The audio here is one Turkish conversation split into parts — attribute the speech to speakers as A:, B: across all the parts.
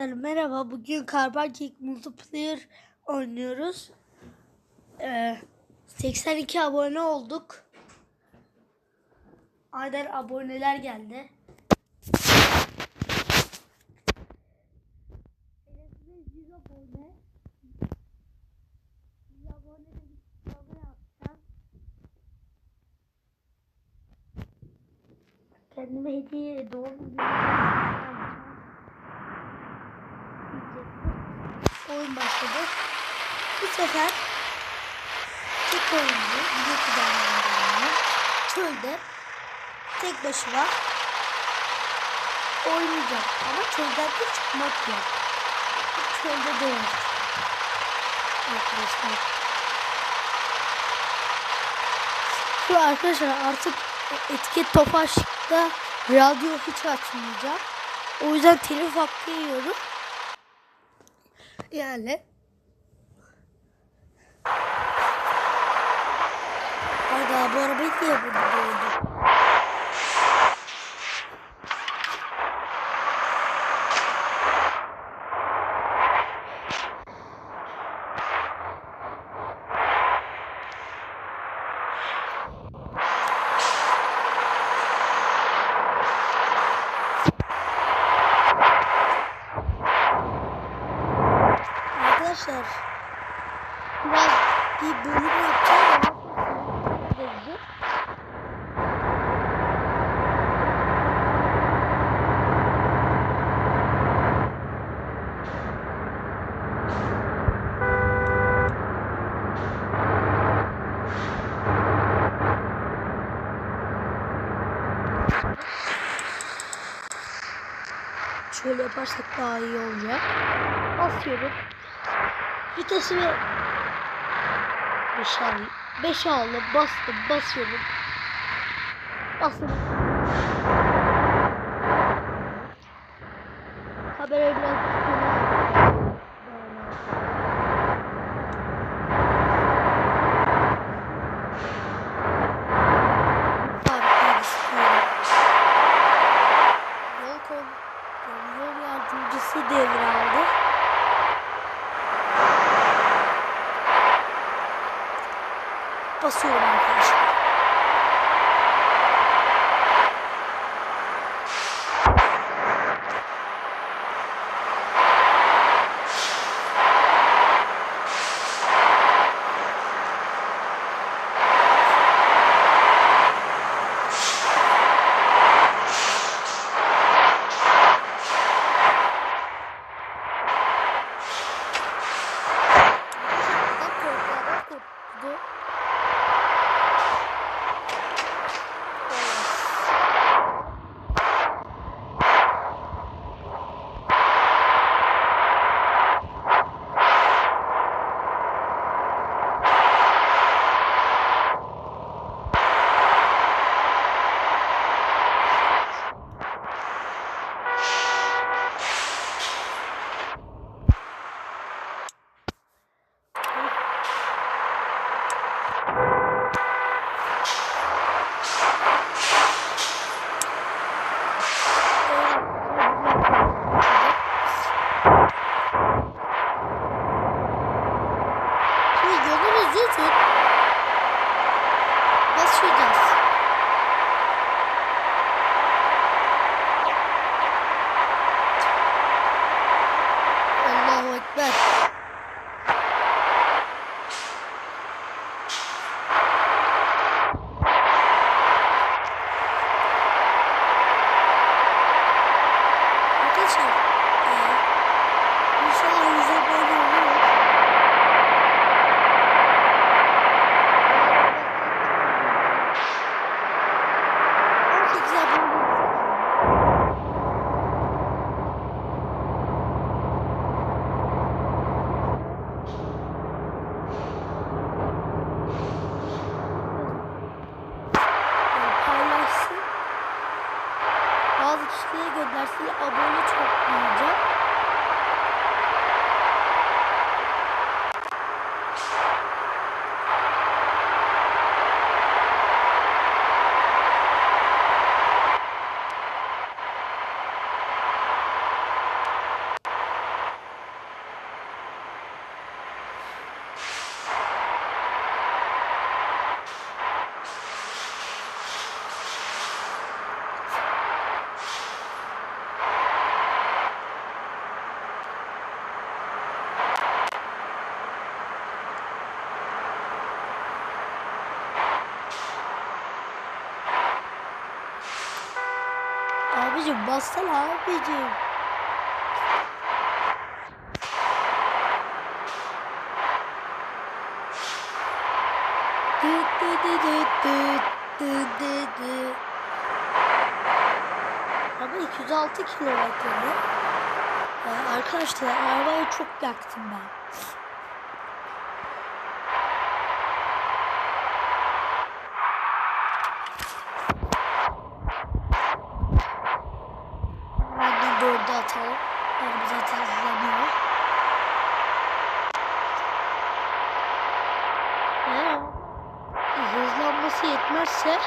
A: Merhaba, bugün Carbon Kick Multiplayer oynuyoruz. Ee, 82 abone olduk. Aynen aboneler geldi. Hedefimiz 100 abone. 100 abone de bir kutlama yapacağım. Kendime hediye doğum günü Oyun başladı. Bu sefer tek oyuncu, bir kuzenlerden çölde tek başına oynayacak. Ama çölden de çıkmak yok. Çölde değil. Arkadaşlar. Şu arkadaşlar artık etiket tofaşta radyo hiç açmayacağım. O yüzden telif hakkı yiyorum. Yani. Hayda bu arabayı niye burada doğdu? Arkadaşlar biraz bir bölüm yapacağım ama sonra Şöyle yaparsak daha iyi olacak. Basıyorum. Vitesi ve 5 al 5 aldım bastım basıyorum. Bastım. Göndersin. Abone çok duyacak. Bassana abicim. Araba 206 kilometre. Ee, arkadaşlar arabayı çok yaktım ben. Benden dördü atalım. Araba zaten hızlanıyor. Eğer hızlanması yetmezse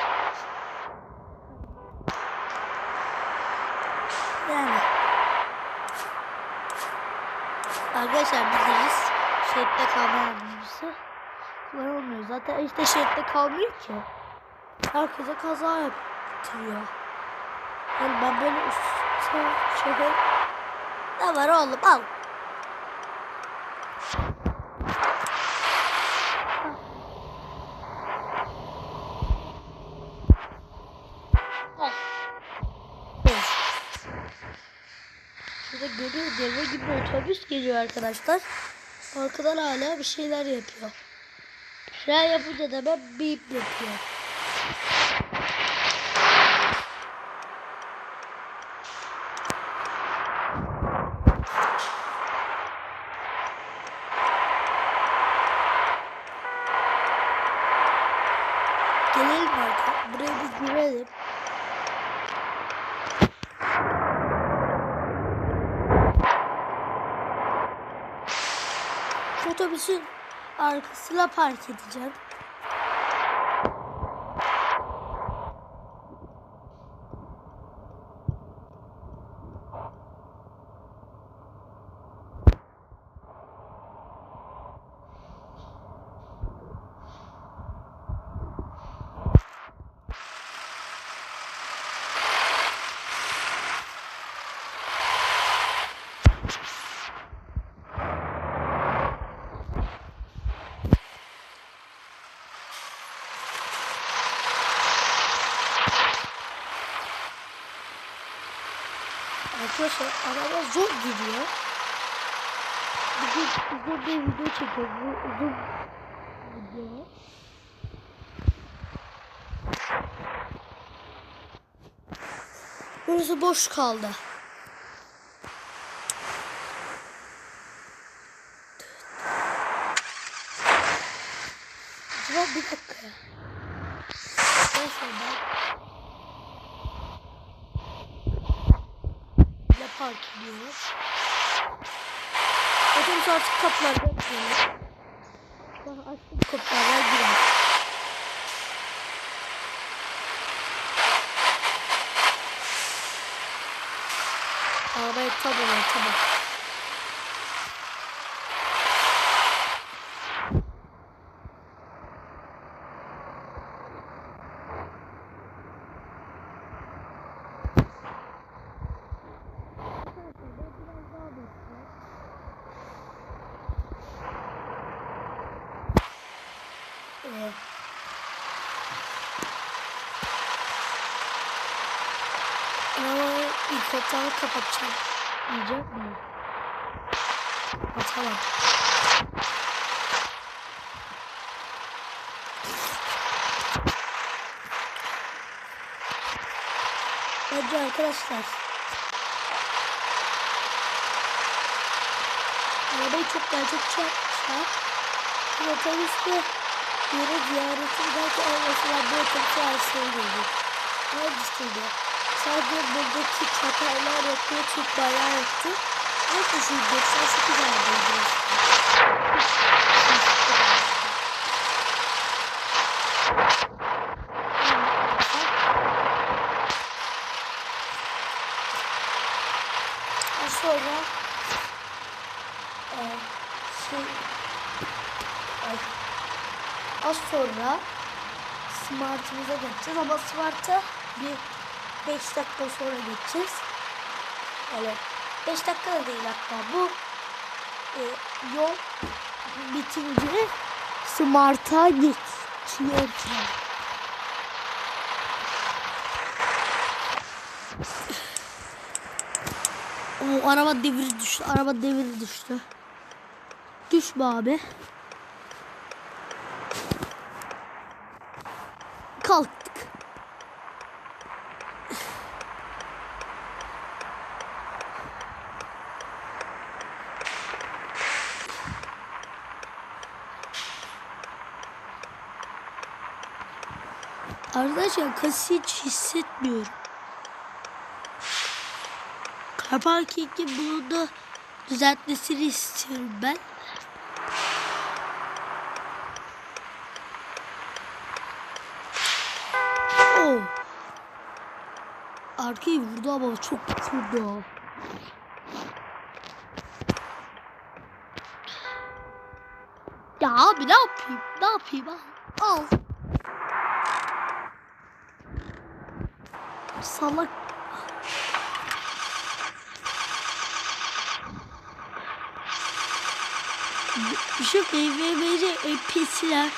A: yani Arkadaşlar biliriz şeritte kalma yardımcısı kullanılmıyor. Zaten işte şeritte kalmıyor ki. Herkese kaza yaptırıyor. Yani ben böyle üstüne şöyle ne var oğlum al. Şurada görüyor deve gibi otobüs geliyor arkadaşlar. Arkadan hala bir şeyler yapıyor. Fren yapınca da ben bip yapıyor. Gelelim arka. Buraya bir girelim. Şu otobüsün arkasına park edeceğim. Arkadaşlar araba zor gidiyor. Bugün uzun bir video çekiyoruz. Bu uzun video. Burası boş kaldı. Acaba bir dakika. Arkadaşlar ben park ediyoruz. Otobüs artık kapılarda yapıyoruz. Sonra açtık kapılardan girer. Arabaya tabii tabii. Ee, Ama ilk kapağını kapatacağım. Yiyecek miyim? Atamam. Bence arkadaşlar Arabayı çok gerçekçi yapmışlar. Bu otobüste yere ziyareti giderken mesela bu otobüse arsaya geliyor. Hangisiydi? Sadece buradaki çatallar yapıyor, Türk bayrağı yaptı. Şey 98 aradaydı. Sonra e, şey ay, az sonra Smart'ımıza geçeceğiz ama Smart'a bir 5 dakika sonra geçeceğiz. Yani 5 dakika da değil hatta bu e, yol bitince Smart'a geçiyoruz. O araba deviri düştü. Araba deviri düştü. Düşme abi. Kalktık. Arkadaşlar kası hiç hissetmiyorum. Car parkingin bunu da düzeltmesini istiyorum ben. Oh. Arkayı vurdu ama çok vurdu. Ya abi ne yapayım? Ne yapayım? Al. Salak. Şu BVM'ci NPC'ler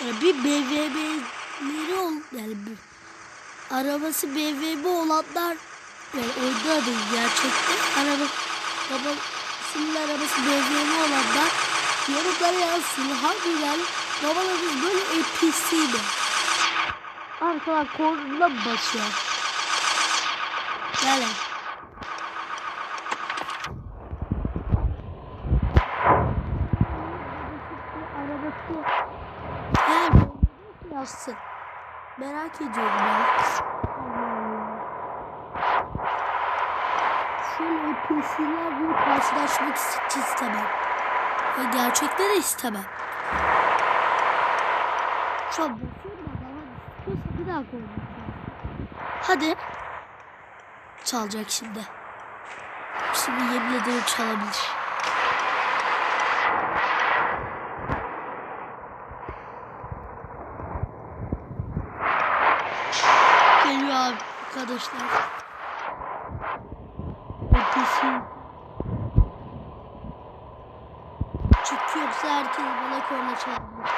A: e, bir BVM'leri ol yani bir arabası BMW olanlar yani oyunda değil gerçekten araba babasının arabası BMW olanlar yorumlara yazsın harbiden babalarımız böyle mi? Arkadan kornuna mı basıyor? Gel. lan. Arabası her yazsın. Merak ediyorum Allah. Şöyle NPC'lerle karşılaşmak istemem. Ve gerçekten de istemem. Şu an basıyorum da sıkıyorsa bir daha koyacağım. Hadi. Çalacak şimdi. Şimdi yemin ederim çalabilir. Geliyor abi arkadaşlar. Ötesi. Çünkü yoksa herkes bana korna çalabilir.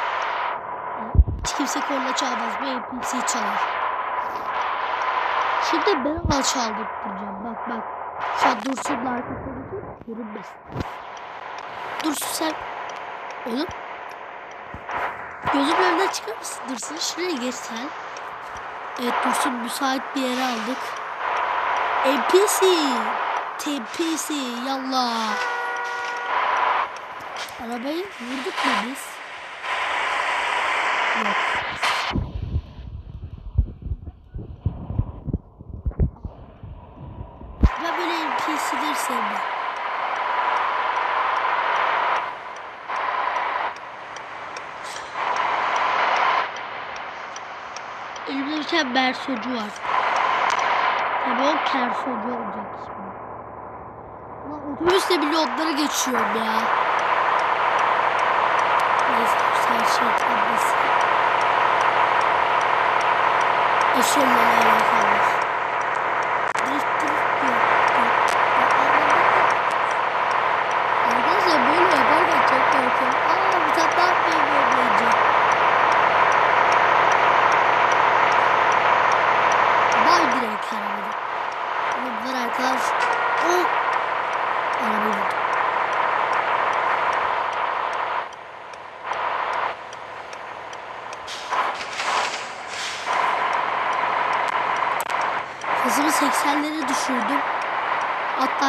A: Hiç kimse korna çalmaz. Bu NPC çalar. Şimdi ben al çaldırtacağım. Bak bak. Şu an Dursun'un arkasına geçiyor. Görünmesin. Dursun sen. Oğlum. Gözümün önünden çıkar mısın Dursun? Şuraya geç sen. Evet Dursun müsait bir yere aldık. NPC. TPC. Yallah. Arabayı vurduk mu biz? Yok. Ben böyle NPC'leri sevmem. Tane bersocu var. Tabii o kersocu olacak şimdi. Ulan otobüsle bile onları geçiyorum ya. Neyse her şey tablesi. Eşyalarla alakalı. Drift drift yok. Arkadaşlar böyle yaparken çok korkuyorum. Aa bir tane daha beğenmeyeceğim. Bay direkt arabada. Bunlar arkadaş. O arabayı vurdu. Hızımı 80'lere düşürdüm.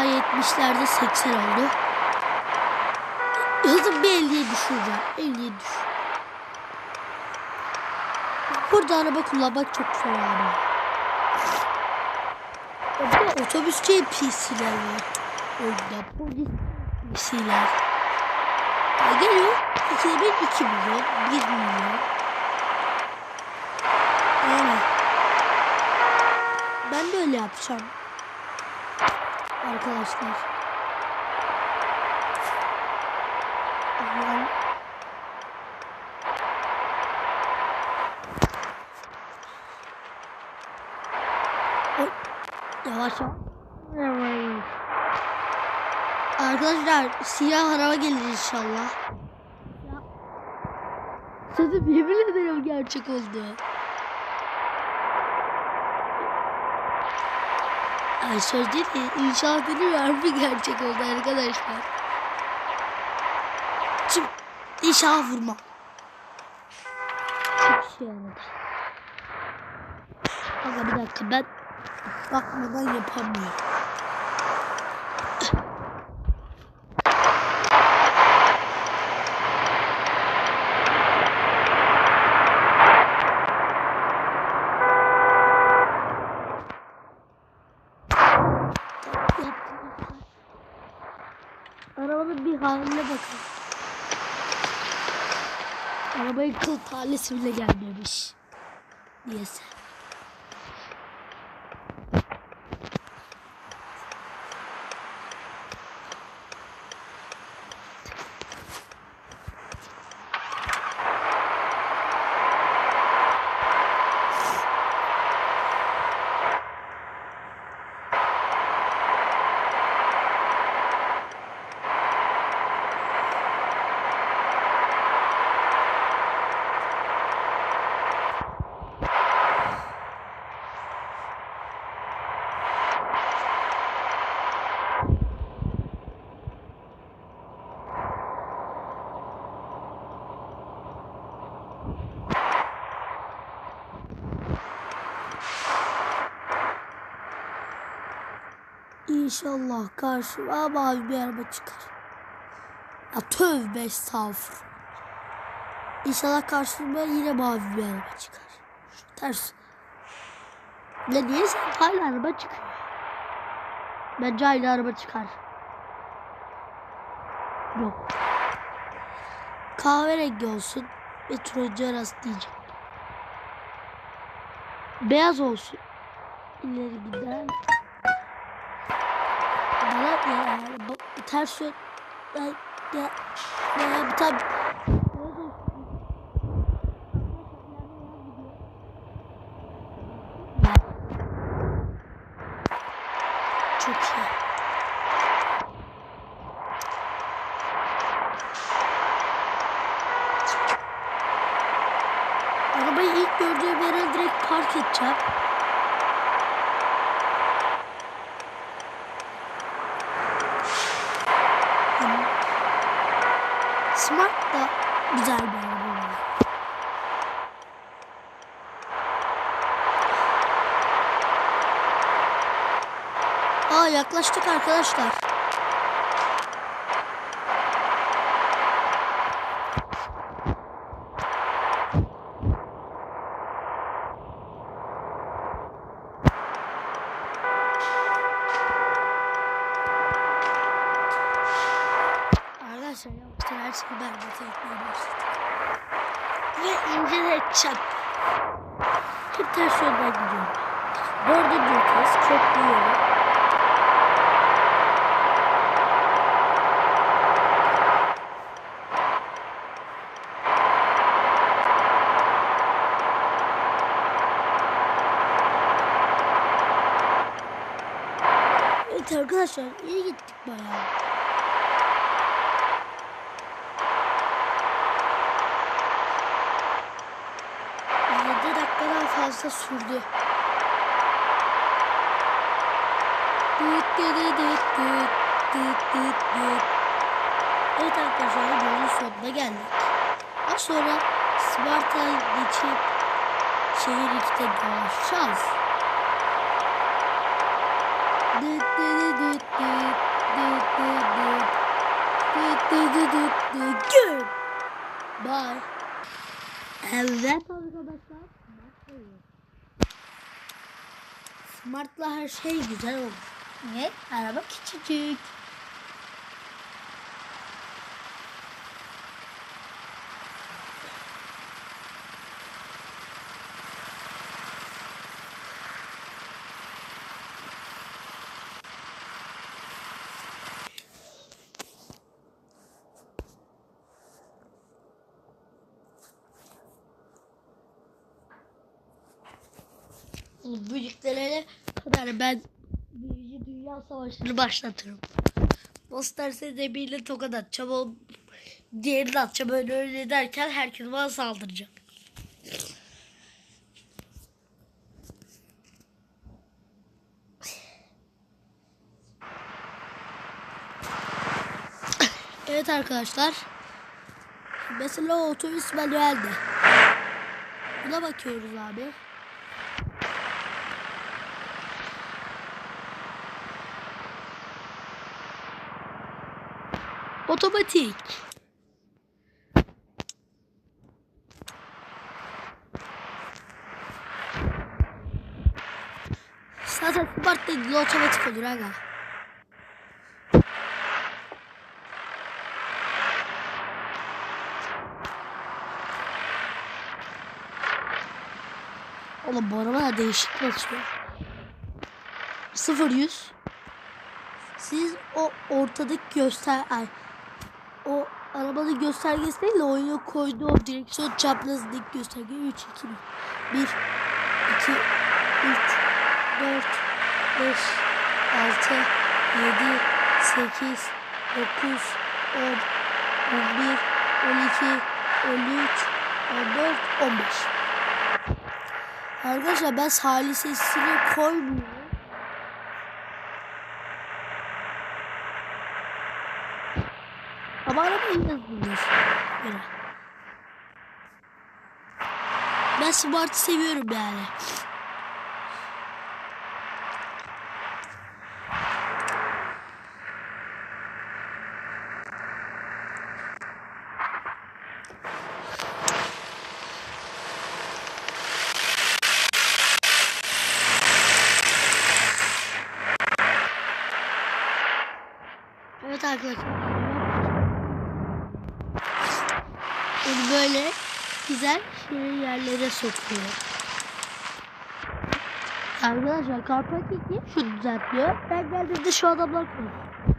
A: Hatta 70'lerde 80 oldu. Hızım bir 50'ye düşüreceğim. 50'ye düş. Burada araba kullanmak çok zor abi. Otobüsçü PC'ler var. Oyunda polis PC'ler. Ya geliyor. 2'de 1 2 milyon. 1 milyon. Evet. Ben de öyle yapacağım. Arkadaşlar. Allah'ım. Yavaş yavaş. Arkadaşlar siyah araba gelir inşallah. Sözüm yemin ederim gerçek oldu. Ay söz değil ki inşaat edilmiyor harbi gerçek oldu arkadaşlar. Şimdi inşaat vurma. Çok şey oldu. Aga bir dakika ben bakmadan yapamıyorum. Arabanın bir haline bakın. Tanesi bile gelmemiş. Niyeyse. İnşallah karşıma mavi bir araba çıkar. Ya tövbe estağfurullah. İnşallah karşıma yine mavi bir araba çıkar. Şu ters. Ne sen hala araba çıkıyor? Bence aynı araba çıkar. Yok. Kahverengi olsun ve turuncu arası diyeceğim. Beyaz olsun. İleri gider. Bana ya bak ters yön ya ya ya bir tane çok iyi. Arabayı ilk gördüğüm yere direkt park edeceğim. Yani Smart da güzel bir araba. yani. Aa yaklaştık arkadaşlar. Arkadaşlar yavaştan her şeyi ben de etmeye başladım. Ve ince edeceğim. Hep ters yönden gidiyorum. Dördüncü kez köprüyorum. Evet arkadaşlar iyi gittik bayağı. Yedi dakikadan fazla sürdü. Düt düt düt düt düt düt düt. Evet arkadaşlar yolun sonuna geldik. Daha sonra Sparta'ya geçip şehir 2'de dolaşacağız. Düt düt düt düt düt düt düt. Düt düt düt düt düt. Good. Bye. Evet arkadaşlar. Smart'la her şey güzel oldu. Ne? Araba küçücük. arkadaşlar ben Birinci Dünya Savaşı'nı başlatırım. Monster size birine tokat atacağım. O diğerini atacağım. Öyle öyle derken herkes bana saldıracak. Evet arkadaşlar. Mesela otobüs manuelde. Buna bakıyoruz abi. Otomatik. Zaten dediği otomatik olur aga. Oğlum bu araba da değişik basıyor. 0 100 Siz o ortadaki göster ay, o arabanın göstergesi değil de oyuna koyduğu o direksiyon çaprazındaki gösterge. 3 2 1 1 2 3 4 5 6 7 8 9 10 11 12 13 14 15 Arkadaşlar ben salisesini koymuyorum. Ama araba iyi yazılmış. Böyle. Ben Smart'ı seviyorum yani. Evet arkadaşlar. Böyle güzel şirin yerlere sokuyor. Arkadaşlar Karpatiki şu düzeltiyor. Ben geldiğimde şu adamlar konuşuyor.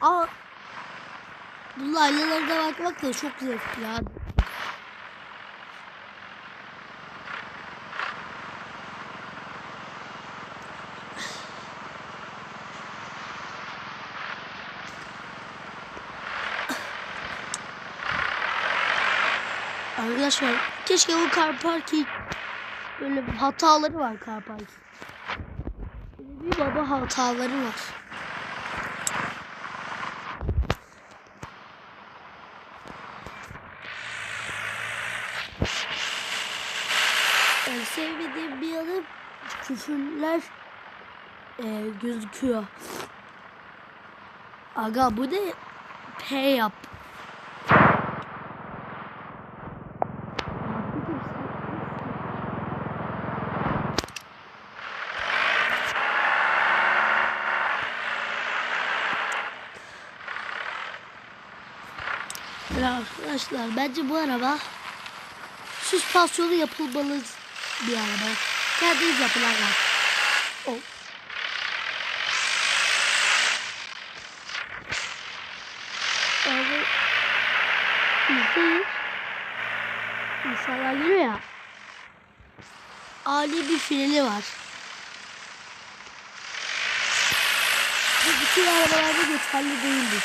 A: Ama bu aynalarına bakmak da çok zevkli ya. Arkadaşlar keşke bu kar parki böyle hataları var kar parki. Böyle Bir baba hataları var. En sevmediğim bir yanı küfürler e, gözüküyor. Aga bu ne? P yap. Ya arkadaşlar bence bu araba süspansiyonu yapılmalı bir araba. Kendiniz yapın aga. O. Abi izleyin. İnsanlar geliyor ya. Ali bir freni var. Bu bütün arabalarda geçerli değildir.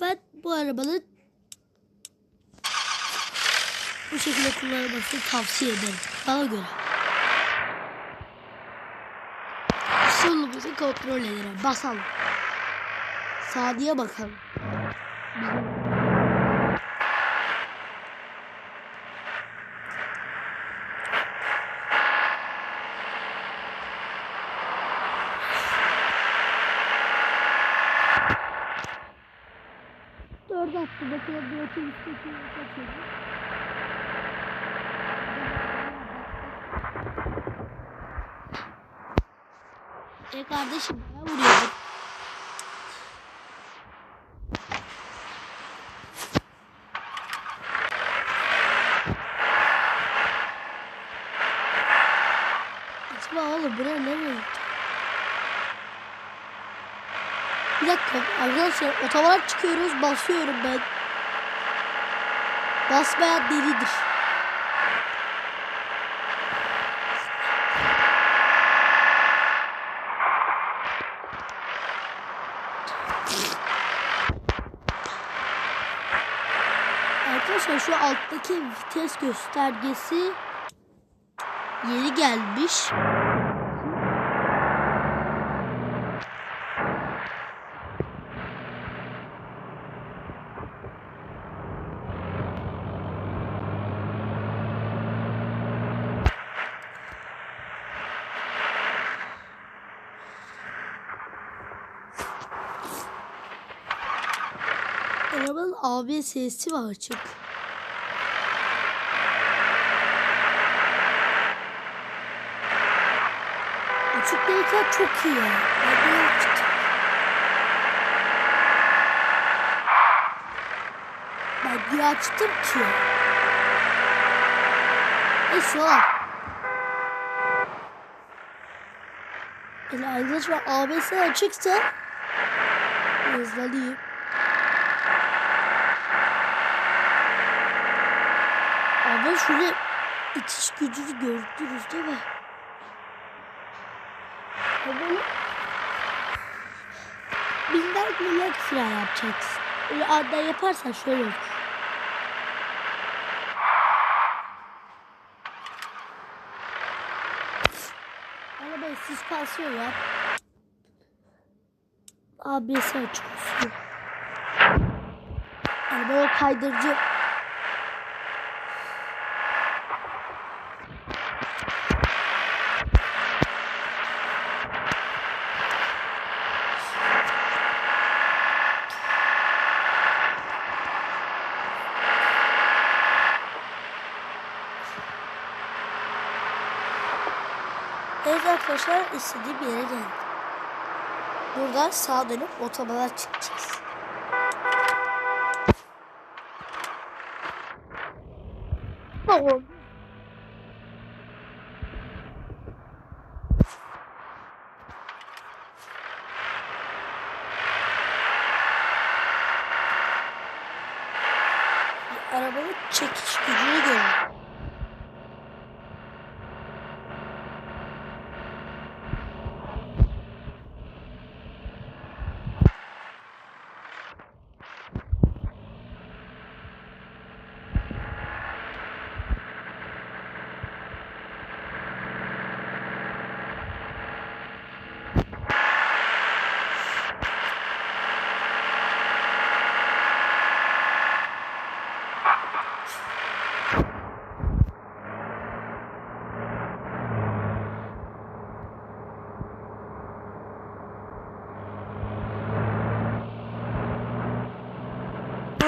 A: Ama ben bu arabanın bu şekilde kullanılmasını tavsiye ederim. Bana göre. Solumuzu kontrol edelim. Basalım. Sağdiye bakalım. Bakalım bir otobüsteki kaçırdı. E kardeşim ben vuruyordum. Açma oğlum buraya nereye gitti? Bir dakika arkadaşlar otobana çıkıyoruz basıyorum ben. Basmayan delidir. Arkadaşlar şu alttaki vites göstergesi yeni gelmiş. ABS sesi var açık. Açık değilken çok iyi. Niye açtım? Ben niye açtım ki? Neyse. Yani arkadaşlar ABS açıksa hızlanayım. Ama şöyle itiş gücünü gördünüz değil mi? Böyle minder minder fren yapacaksın. Öyle anda yaparsan şöyle olur. Arabayı süspansiyon yap. ABS açıyorsun. Araba kaydırıcı Arkadaşlar istediğim yere geldim. Buradan sağa dönüp otobana çıkacağız. Tamam. Bir Arabanın çekiş gücünü görün.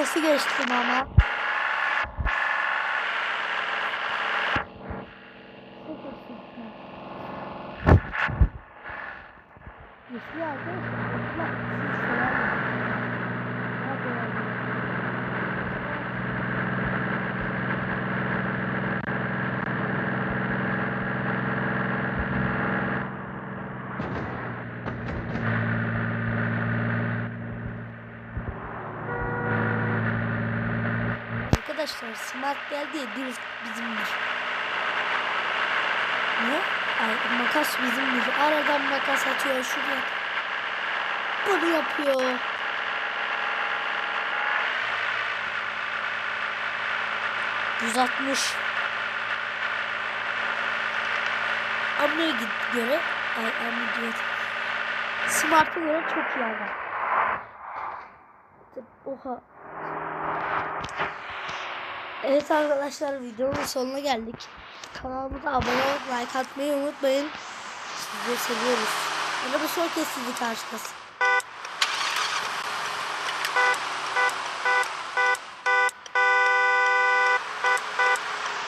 A: Nasıl geçtim ama? Yeşil arkadaşlar. Bak, siz severler. Hadi oğlum. Arkadaşlar smart geldi ya bir bizimdir. Ne? Ay makas bizimdir. Aradan makas atıyor şuraya. Bunu yapıyor. Yüz altmış. Amna'ya göre ay Amna diyor. Smart'a göre çok iyi ama. Oha. Evet arkadaşlar videonun sonuna geldik. Kanalımıza abone olup like atmayı unutmayın. Sizi seviyoruz. Ya da bu son kez sizi karşılasın.